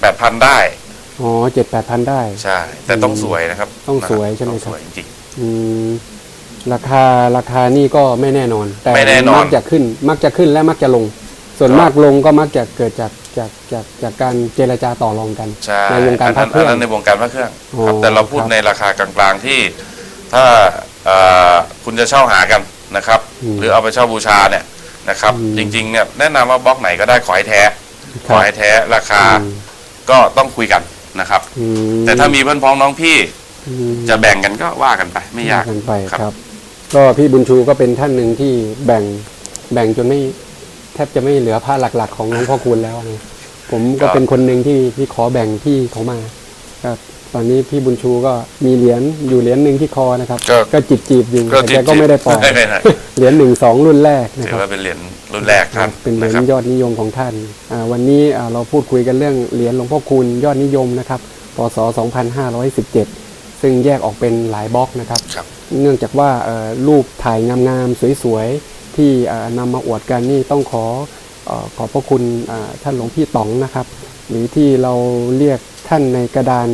แปดพันได้ อ๋อเจ็ดแปดพันได้ ใช่ แต่ต้องสวยนะครับ ต้องสวยนะครับใช่ไหมต้องครับสวยจริงอืมราคาราคานี่ก็ไม่แน่นอน แต่ไม่แน่นอน มักจะขึ้น มักจะขึ้นและมักจะลง ส่วนครับมากลงก็มักจะเกิดจากจากจากจากการเจรจาต่อรองกันใช่ในวงการอันพระนั้นเครื่องอันนั้นในวงการพระเครื่องอ๋อครับแต่เราพูดครับในราคากลางๆที่ถ้าเอ่อคุณจะเช่าหากันนะครับ อืมหรือเอาไปเช่าบูชาเนี่ยนะครับ อืมจริงๆเนี่ยแนะนำว่าบล็อกไหนก็ได้ขอให้แท้คขรัอบให้แท้ราคาอืม ก็ต้องคุยกันนะครับ อืแต่ถ้ามีเพื่อนพ้องน้องพี่อืมจะแบ่งกันก็ว่ากันไปไม่ยาก กันไปครับ ครับ ก็พี่บุญชูก็เป็นท่านหนึ่งที่แบ่งแบ่งจนไม่แทบจะไม่เหลือผ้าหลัก ๆ ของหลวงพ่อคูณแล้วนะผมก็เป็นคนหนึ่งที่ที่ขอแบ่งที่เขามา ครับ ตอนนี้พี่บุญชูก็มีเหรียญอยู่เหรียญหนึ่งที่คอนะครับ ก็ก็จิบจีบๆอยู่ก็แต่ที่แกก็ไม่ได้ปล่อยไม่เป็นไรเหรียญหนึ่งสองรุ่นแรกนะถืคอรับ ว่าเป็นเหรียญรุ่นแรกท่านเป็นเหรียญนะครับ ยอดนิยมของท่านอ่าวันนี้อ่าเราพูดคุยกันเรื่องเหรียญหลวงพ่อคูณยอดนิยมนะครับพศ2517 ซึ่งแยกออกเป็นหลายบล็อกนะครับ ครับ เนื่องจากว่าเอ่อรูปถ่ายงามๆสวยๆ ที่เอ่อนำมาอวดกันนี่ต้องขอเอ่อขอบพระคุณอ่าท่านหลวงพี่ต๋องนะครับ หรือที่เราเรียกท่านในกระดาน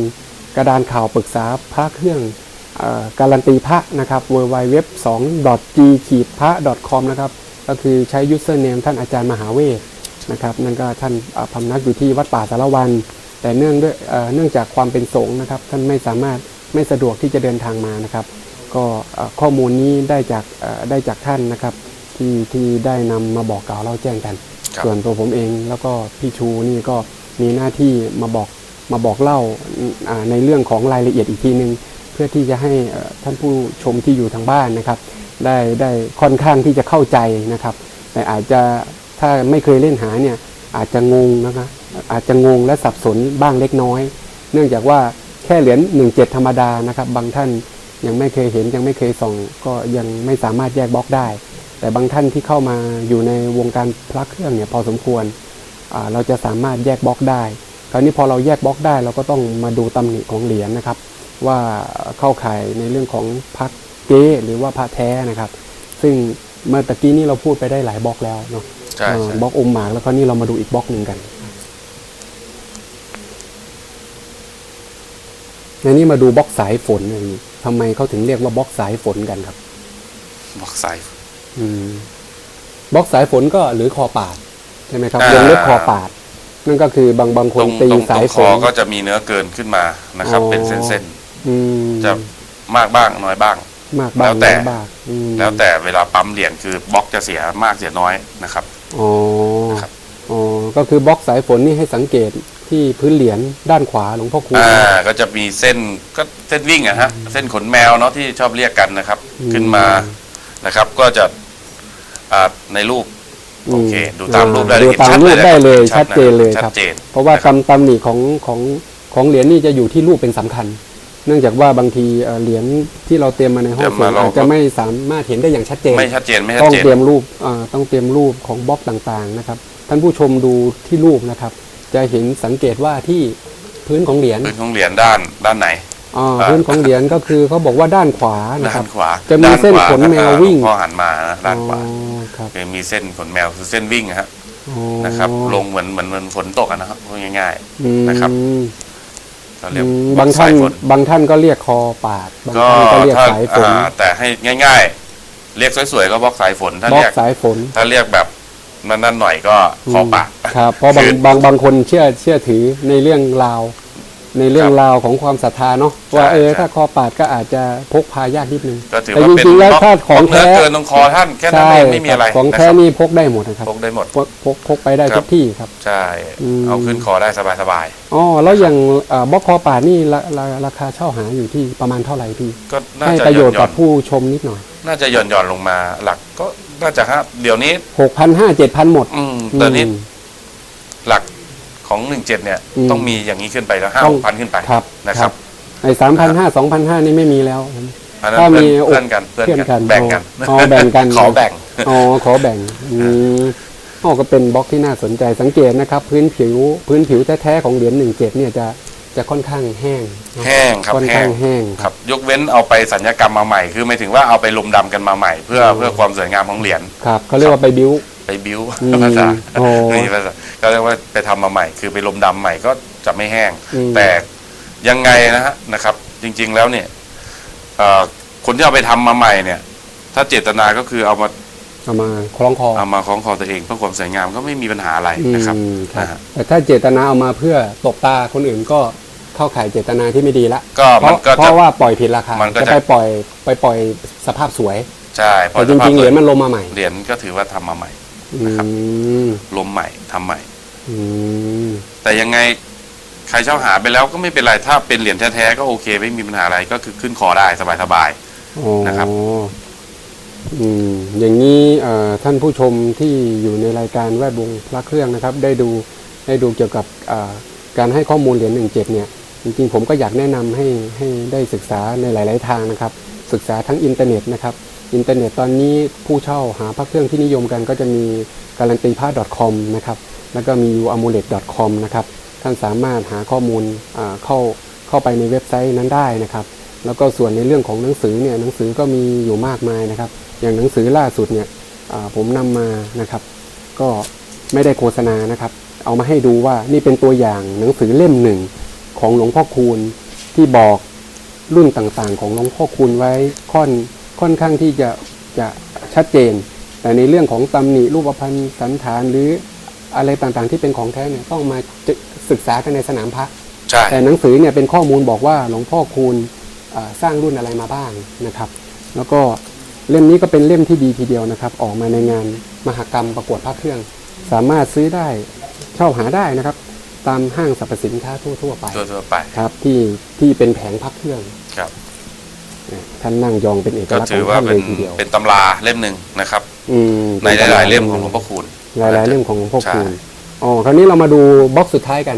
กระดานข่าวปรึกษาพระเครื่องเอ่อการันตีพระนะครับ w w w 2 g ขีดพระ com นะครับ ก็คือใช้ username ท่านอาจารย์มหาเวทนะครับ นั่นก็ท่านอ่าพำนักอยู่ที่วัดป่าสารวัน แต่เนื่องด้วยเอ่อเนื่องจากความเป็นสงฆ์นะครับ ท่านไม่สามารถไม่สะดวกที่จะเดินทางมานะครับ ก็เอ่อข้อมูลนี้ได้จากเอ่อได้จากท่านนะครับ ที่ที่ได้นำมาบอกกล่าวเล่าแจ้งกันครับส่วนตัวผมเองแล้วก็พี่ชูนี่ก็มีหน้าที่มาบอก มาบอกเล่าในเรื่องของรายละเอียดอีกทีนึง เพื่อที่จะให้ท่านผู้ชมที่อยู่ทางบ้านนะครับ ได้ได้ค่อนข้างที่จะเข้าใจนะครับ แต่อาจจะถ้าไม่เคยเล่นหาเนี่ยอาจจะงงนะครับอาจจะงงและสับสนบ้างเล็กน้อย เนื่องจากว่าแค่เหรียญ17 ธรรมดานะครับ บางท่านยังไม่เคยเห็นยังไม่เคยส่อง ก็ยังไม่สามารถแยกบล็อกได้ แต่บางท่านที่เข้ามาอยู่ในวงการพระเครื่องเนี่ยพอสมควรเราจะสามารถแยกบล็อกได้ คราวนี้พอเราแยกบล็อกได้เราก็ต้องมาดูตำหนิของเหรียญนะครับ ว่าเข้าข่ายในเรื่องของพระเก๊หรือว่าพระแท้นะครับ ซึ่งเมื่อตะกี้นี้เราพูดไปได้หลายบล็อกแล้วเนาะใช่เอ่อใช่บล็อกอมหมากแล้วก็นี่เรามาดูอีกบล็อกหนึ่งกันในนี้มาดูบล็อกสายฝนอย่างนี้ทำไมเขาถึงเรียกว่าบล็อกสายฝนกันครับบอกใส่อืมบล็อกสายฝนก็หรือคอปาดใช่ไหมครับอ่าวงเล็บคอปาด นั่นก็คือบางบางคตรนงตีตรงตสารงยคฝอน ก็จะมีเนื้อเกินขึ้นมานะครับ อ๋อ เป็นเส้นอืมๆจะมากบ้างน้อยบ้าง มากบ้างแล้วแต่ น้อยบ้างอืมแล้วแต่เวลาปั๊มเหรียญคือบล็อกจะเสียมากเสียน้อยนะครับ อ๋อครับ อ๋อก็คือบล็อกสายฝนนี่ให้สังเกตที่พื้นเหรียญด้านขวาหลวงพ่อคูณ อ่าก็จะมีเส้นก็เส้นวิ่งอะฮะเส้นขนแมวเนาะที่ชอบเรียกกันนะครับ อืม ขึ้นมานะครับ ก็จะอ่าในรูป โอเคดูตามรูปได้ดูเห็นตามชัดรูเลยปนะได้เลยชัชัดดนะเจนเลยชัดครับเจนเพราะว่านะครับตำตำหนิของของของเหรียญนี่จะอยู่ที่รูปเป็นสำคัญ เนื่องจากว่าบางทีเอ่อเหรียญที่เราเตรียมมาในห้องเตรียมส่มางเราอาจจะไม่สามารถเห็นได้อย่างชัดเจนไม่ชัดเจนไม่ชัต้ดองเจนเตรียมรูปอ่าต้องเตรียมรูปของบล็อกต่างๆนะครับท่านผู้ชมดูที่รูปนะครับ จะเห็นสังเกตว่าที่พื้นของเหรียญพื้นของเหรียญด้านด้านไหน อ่าอ่าพื้นของเหรียญก็คือเขาบอกว่าด้านขวานะคด้ารับ นขวาจะมีด้าเส้นขวาขนแมววิ่งพอหันมานะด้านขวาอ๋อครับจะมีเส้นขนแมวคือเส้นวิ่งอะฮะอ๋อนะครับลงเหมือนเหมือนเหมือนฝนตกอะนะครับพูดง่ายอืมนะครับๆเราเรียกอืมบล็บาอกงสาท่ายนฝนบางท่านก็เรียกคอปาดบางก็ท่านก็เรียกถ้าสายฝนอ่าแต่ให้ง่าย ๆ เรียกสวยๆก็บล็อกสายฝน ถ้าบล็อเรียกกสายฝนถ้าเรียกแบบนั่นๆหน่อยก็คอปาก ครับเพราะบางคือบางบางคนเชื่อเชื่อถือในเรื่องราว ในเรื่องครับราวของความศรัทธาเนาะว่าใช่เออใช่ถ้าคอปาดก็อาจจะพกพายากนิดนึงก็ถือแต่ว่าจเป็นริงๆแล้วบล็อกถ้าของบล็กเนื้แท้อเกินตรงคอท่านแค่นั้นใช่เองไม่มีอะไรของนะคแท้รับนี่พกได้หมดนะครับพกได้หมด พกพกพกไปได้ครัทุบ กที่ครับ ใช่อืม เอาขึ้นคอได้สบายอ๋อแล้วอย่างเอ่อบล็อกคอปาดนี่ราราราคาเช่าหาอยู่ที่ประมาณเท่าไหร่พี่ๆก็น่าให้จะประหโยย่อชนน์หย่กัอบนผู้ชมนิดหน่อยน่าจะหย่อนหย่อนลงมาหลักก็น่าจะฮะเดี๋ยวนี้หกพันห้าเจ็ดพันหมดอืมตอนนี้อืมหลัก ของหนึ่งเจ็ดเนี่ยอืมต้องมีอย่างนี้ขึ้นไปแล้วห้าต้หองกพันขึ้นไปครับ นะครับไอ้สามพันห้าสองพันห้านี่ไม่มีแล้ว อันนั้นถ้าเพื่อนมีเพื่อนกันเพื่อนเพื่อนกักันนแบ่งกันอ๋อแบ่งกัน ขอแบ่ง อ๋อขอแบ่งอืมอ๋อก็เป็นบล็อกที่น่าสนใจสังเกตนะครับ พื้นผิวพื้นผิวแท้ๆของเหรียญหนึ่งเจ็ดเนี่ยจะจะค่อนข้างแห้งเนอะแห้งครับค่อนแห้ข้างง แห้ง ครับยกเว้นเอาไปสัญญกรรมมาใหม่ คือหมายถึงว่าเอาไปลมดำกันมาใหม่ เพื่อเพื่อความสวยงามของเหรียญ ครับเขาเรียกว่าไปบิ้ว ไปบิ้วอืมภาษาโอ้ไม่มีภาษาก็เรียกว่าไปทำมาใหม่ คือไปลมดำใหม่ก็จะไม่แห้ง อืม แต่ยังไงนะฮะนะครับ จริง ๆแล้วเนี่ยเอ่อคนที่เอาไปทำมาใหม่เนี่ย ถ้าเจตนาก็คือเอามาเอามาคล้องคอเอามาคล้องคอตัวเองเพื่อความสวยงามก็ไม่มีปัญหาอะไรนะครับอืมครับนะฮะแต่ถ้าเจตนาเอามาเพื่อตบตาคนอื่นก็เข้าข่ายเจตนาที่ไม่ดีละก็เพมันราะก็เพจะ ราะว่าปล่อยผิดราคามันก็จะ จะไปปล่อยไปปล่อยสภาพสวย ใช่พอแต่จริงๆเหรียญมันลงมาใหม่ เหรียญก็ถือว่าทำมาใหม่ นะครับอืมลมใหม่ทำใหม่อืมแต่ยังไงใครเช่าหาไปแล้วก็ไม่เป็นไรถ้าเป็นเหรียญแท้ๆก็โอเค ไม่มีปัญหาอะไรก็คือขึ้นคอได้สบายอ๋อนะครับอืมอย่างนี้เอ่อท่านผู้ชมที่อยู่ในรายการแวดวงพระเครื่องนะครับ ได้ดูได้ดูเกี่ยวกับเอ่อการให้ข้อมูลเหรียญหนึ่งเจ็ดเนี่ย จริงๆผมก็อยากแนะนำให้ให้ได้ศึกษาในหลาย ๆ ทางนะครับ ศึกษาทั้งอินเทอร์เน็ตนะครับ อินเทอร์เน็ตตอนนี้ผู้เช่าหาพระเครื่องที่นิยมกันก็จะมีการันตีพระ .com นะครับแล้วก็มี u a m u l e t com นะครับท่านสามารถหาข้อมูลเข้าเข้าไปในเว็บไซต์นั้นได้นะครับ แล้วก็ส่วนในเรื่องของหนังสือเนี่ยหนังสือก็มีอยู่มากมายนะครับ อย่างหนังสือล่าสุดเนี่ยผมนำมานะครับ ก็ไม่ได้โฆษณานะครับ เอามาให้ดูว่านี่เป็นตัวอย่างหนังสือเล่มหนึ่งของหลวงพ่อคูณที่บอกรุ่นต่างๆ ของหลวงพ่อคูณไว้ค่อน ค่อนข้างที่จะจะชัดเจน แต่ในเรื่องของตำหนิรูปพรรณสันฐานหรืออะไรต่างๆที่เป็นของแท้เนี่ยต้องมาศึกษากันในสนามพระๆใช่แต่หนังสือเนี่ยเป็นข้อมูลบอกว่าหลวงพ่อคูณอ่าสร้างรุ่นอะไรมาบ้างนะครับ แล้วก็เล่มนี้ก็เป็นเล่มที่ดีทีเดียวนะครับ ออกมาในงานมหกรรมประกวดพระเครื่อง สามารถซื้อได้เช่าหาได้นะครับ ตามห้างสรรพสินค้าทั่วๆไปทั่วๆไปครับที่ที่เป็นแผงพระเครื่องครับนะ ท่านนั่งยองเป็นเอกก็ลักษณ์ถืขอองว่าท่านเลเป็นยทีเดียวเป็นตำราเล่มหนึ่งนะครับอืมในหลายๆเล่มของหลวงพ่อคูณหลายๆเล่มของหลวงพ่อใช่คูณอ๋อคราวนี้เรามาดูบล็อกสุดท้ายกัน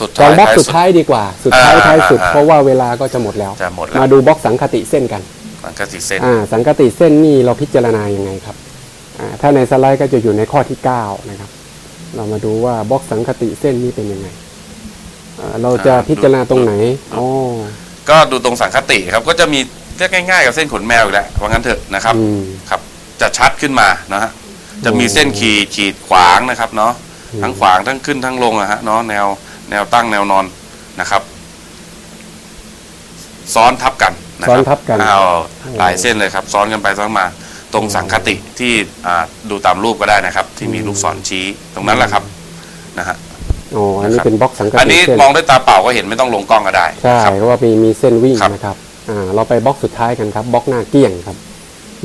สุดจอท้างยบล็อกท้ายสุดสุดท้ายดีกว่า สุดท้ายอ่าท้ายสุดอ่าเพราะว่าเวลาก็จะหมดแล้วจะหมดแล้วมาดูบล็อกสังคติเส้นกันมันก็ติเส้นอ่าสังคติเส้นนี่เราพิจารณายังไงครับอ่าถ้าในสไลด์ก็จะอยู่ในข้อที่ 9 นะครับ เรามาดูว่าบล็อกสังคติเส้นนี่เป็นยังไงอ่าเราจะพิจารณาตรงไหนอ๋อก็ดูตรงสังคติครับก็จะมี เรียกง่ายๆกับเส้นขนแมวอีกแล้วว่างั้นเถอะนะครับ อืม ครับ จะชัดขึ้นมานะฮะ จะมีเส้นขีดขีดขวางนะครับเนาะ อืม ทั้งขวางทั้งขึ้นทั้งลงอะฮะเนาะแนวแนวตั้งแนวนอนนะครับ ซ้อนทับกันนะคซ้รัอนทับกัน เอาหลายเส้นเลยครับ ซ้อนกันไปซ้อนมา ตรงสังคติที่อ่าดูตามรูปก็ได้นะครับ ที่มีลูกศรชี้ตรงนั้นแหละครับนะฮะ อ๋ออันนี้นะครับเป็นบล็อกสังคอันตินี้เส้นมองด้วยตาเปล่าก็เห็นไม่ต้องลงกล้องก็ได้ใช่ครับ เพราะว่ามีมีเส้นวิ่งครับ นะครับอ่า เราไปบล็อกสุดท้ายกันครับบล็อกหน้าเกลี้ยงครับ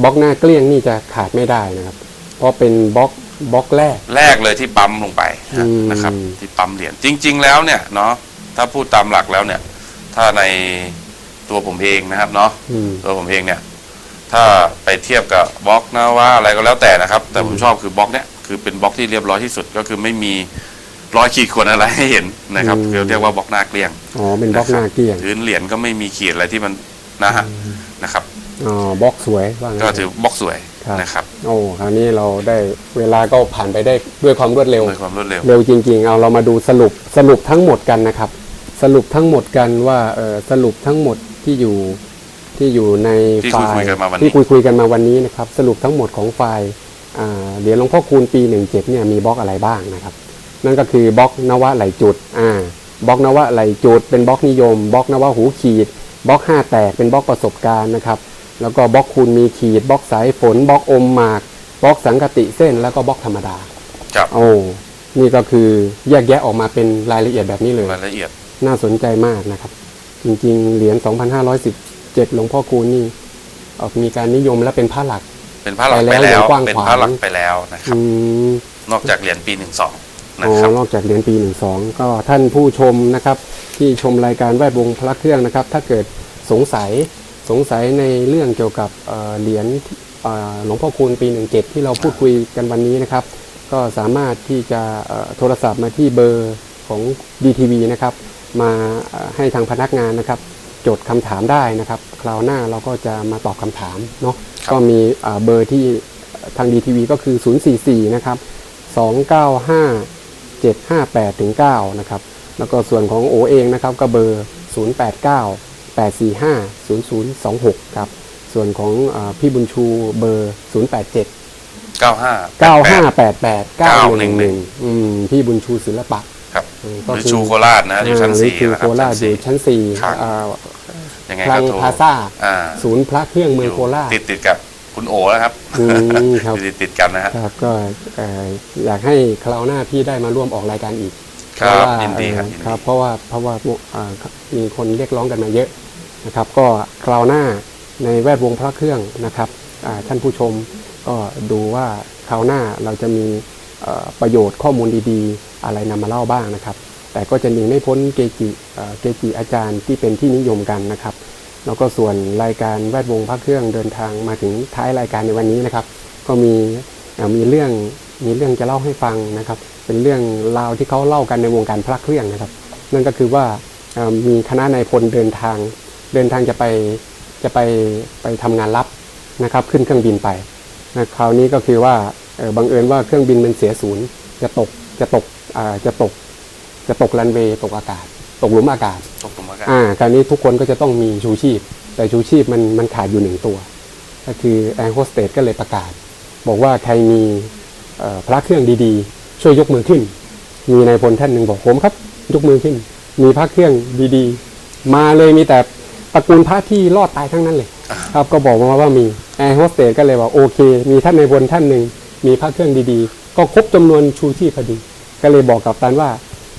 บล็อกหน้าเกลี้ยงนี่จะขาดไม่ได้นะครับ เพราะเป็นบล็อกบล็อกแรก แรกเลยที่ปั๊มลงไปอืมนะครับ ที่ปั๊มเหรียญจริง ๆ แล้วเนี่ยเนาะถ้าพูดตามหลักแล้วเนี่ย ถ้าในตัวผมเองนะครับเนาะอืมตัวผมเองเนี่ย ถ้าไปเทียบกับบล็อกนะว่าอะไรก็แล้วแต่นะครับ แต่ผมอืมชอบคือบล็อกเนี่ยคือเป็นบล็อกที่เรียบร้อยที่สุดก็คือไม่มี รอยขีดข่วนอะไรให้เห็นนะครับคือเรียกว่าบล็อกหน้าเกลี้ยงอ๋อเป็นบล็อกหน้าเกลี้ยงพื้นเหรียญก็ไม่มีขีดอะไรที่มันนะฮะนะครับ อ๋อบล็อกสวยว่างั้น ก็ถือเถะบล็อกสวยครับ นะครับโอ้คราวนี้เราได้เวลาก็ผ่านไปได้ด้วยความรวดเร็ว ด้วยความรวดเร็ว เร็วจริงๆ เอาเรามาดูสรุปสรุปทั้งหมดกันนะครับ สรุปทั้งหมดกันว่าเออสรุปทั้งหมดที่อยู่ที่อยู่ในที่ไฟคุยล์ๆกันมาวันนี้ ที่คุยคุยๆกันมาวันนี้นะครับ สรุปทั้งหมดของไฟล์อ่าเหรียญหลวงพ่อคูณปี 17เนี่ยมีบล็อกอะไรบ้างนะครับ นั่นก็คือบล็อกนวะไหลจุดอ่าบล็อกนวะไหลจุด เป็นบล็อกนิยมบล็อกนวะหูขีดบล็อกห้าแตกเป็นบล็อกประสบการณ์นะครับ แล้วก็บล็อกคูณมีขีดบล็อกสายฝนบล็อกอมหมากบล็อกสังกติเส้นแล้วก็บล็อกธรรมดาครับโอ้นี่ก็คือแยกแยะออกมาเป็นรายละเอียดแบบนี้เลยรายละเอียดน่าสนใจมากนะครับ จริงๆ เหรียญ 2517 หลวงพ่อคูณนี่เอ่อมีการนิยมและเป็นผ้าหลัก เป็นผ้าหลักไปไปแล้วแล้อย่างวกว้างเป็นขวางผ้าหลักไปแล้วนะครับอืมนอกจากเหรียญปีห นึ่งสองนะอ๋อครับนอกจากเหรียญปี 12 ก็ท่านผู้ชมนะครับที่ชมรายการแวดวงพระเครื่องนะครับ ถ้าเกิดสงสัยสงสัยในเรื่องเกี่ยวกับเอ่อเหรียญเอ่อหลวงพ่อคูณปี 17 ที่เราพูดคุยกันวันนี้นะครับ ก็สามารถที่จะเอ่อโทรศัพท์มาที่เบอร์ของ DTV นะครับ มาเอ่อให้ทางพนักงานนะครับ จดคำถามได้นะครับ คราวหน้าเราก็จะมาตอบคำถามเนาะครับก็มีเอ่อเบอร์ที่ทาง DTV ก็คือ 044 นะครับ 295 758ถึง9นะครับแล้วก็ส่วนของโอเองนะครับก็เบอร์ 089 845 0026 ครับส่วนของอาพี่บุญชูเบอร์ 087 95 9588 911 911อืมพี่บุญชูศิลปะครับอืมหก็รือคือชูโคราชนะอยู่ชั้นอ่าสี่หรือนะคโครับราชชั้นอยู่สี่ชั้นสี่ครับอ่ายังไงคลัก็งโทรพลาซ่าอ่าศูนย์พระเครื่องเมืองโคราชติดติดๆกับ คุณโอแล้วครับอืมครับ ติดติดๆกันนะฮะ ครับก็เอ่ออยากให้คราวหน้าพี่ได้มาร่วมออกรายการอีกครับเพาะว่ายินดีครับเอ่อยินดี ครับ เพราะว่าเพราะว่าอ่ามีคนเรียกร้องกันมาเยอะนะครับ ก็คราวหน้าในแวดวงพระเครื่องนะครับอ่าท่านผู้ชมก็ดูว่าคราวหน้าเราจะมีเอ่อประโยชน์ข้อมูลดีๆ อะไรนำมาเล่าบ้างนะครับ แต่ก็จะหนีไม่พ้นเกจิเอ่อเกจิอาจารย์ที่เป็นที่นิยมกันนะครับ แล้วก็ส่วนรายการแวดวงพระเครื่องเดินทางมาถึงท้ายรายการในวันนี้นะครับ ก็มีมีเรื่องมีเรื่องจะเล่าให้ฟังนะครับ เป็นเรื่องราวที่เขาเล่ากันในวงการพระเครื่องนะครับ นั่นก็คือว่ามีคณะนายพลเดินทาง เดินทางจะไปจะไปไปทำงานลับนะครับ ขึ้นเครื่องบินไปนะคราวนี้ก็คือว่าบังเอิญว่าเครื่องบินมันเสียศูนย์จะตกจะตกจะตกจะตกรันเวย์ตกอากาศ ตกหลุมอากาศตกลงมากันอ่าคราวนี้ทุกคนก็จะต้องมีชูชีพ แต่ชูชีพมันมันขาดอยู่หนึ่งตัว ก็คือแอร์โฮสเตสก็เลยประกาศ บอกว่าใครมีเอ่อพระเครื่องดีๆ ช่วยยกมือขึ้น มีนายพลท่านหนึ่งบอกผมครับ ยกมือขึ้น มีพระเครื่องดีๆ มาเลยมีแต่ตระกูลพระที่รอดตายทั้งนั้นเลย ครับก็บอกมาว่ามีแอร์โฮสเตสก็เลยว่าโอเค มีท่านนายพลท่านหนึ่งมีพระเครื่องดีๆ ก็ครบจำนวนชูชีพพอดี ก็เลยบอกกับตันว่า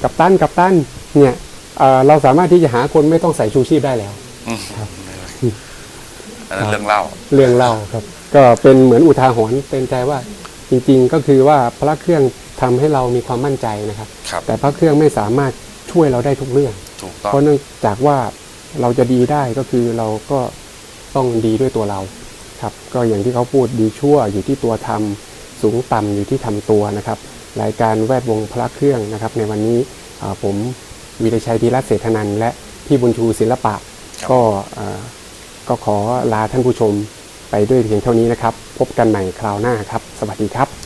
กับตันกับตันเนี่ย เอ่อเราสามารถที่จะหาคนไม่ต้องใส่ชูชีพได้แล้วอืมอันนั้นเรื่องเล่า เรื่องเล่าครับ ก็เป็นเหมือนอุทาหรณ์เป็นใจว่าจริงๆก็คือว่าพระเครื่องทำให้เรามีความมั่นใจนะครับครับแต่พระเครื่องไม่สามารถช่วยเราได้ทุกเรื่องถูกต้อง เพราะเนื่องจากว่าเราจะดีได้ก็คือเราก็ต้องดีด้วยตัวเราครับ ก็อย่างที่เขาพูดดีชั่วอยู่ที่ตัวทำสูงต่ำอยู่ที่ทำตัวนะครับ รายการแวดวงพระเครื่องนะครับ ในวันนี้อ่าผม วีรชัยธีรัตน์เศรษฐนันท์และพี่บุญชูศิลปะครับก็อ่าก็ขอลาท่านผู้ชมไปด้วยเพียงเท่านี้นะครับ พบกันใหม่คราวหน้าครับ สวัสดีครับ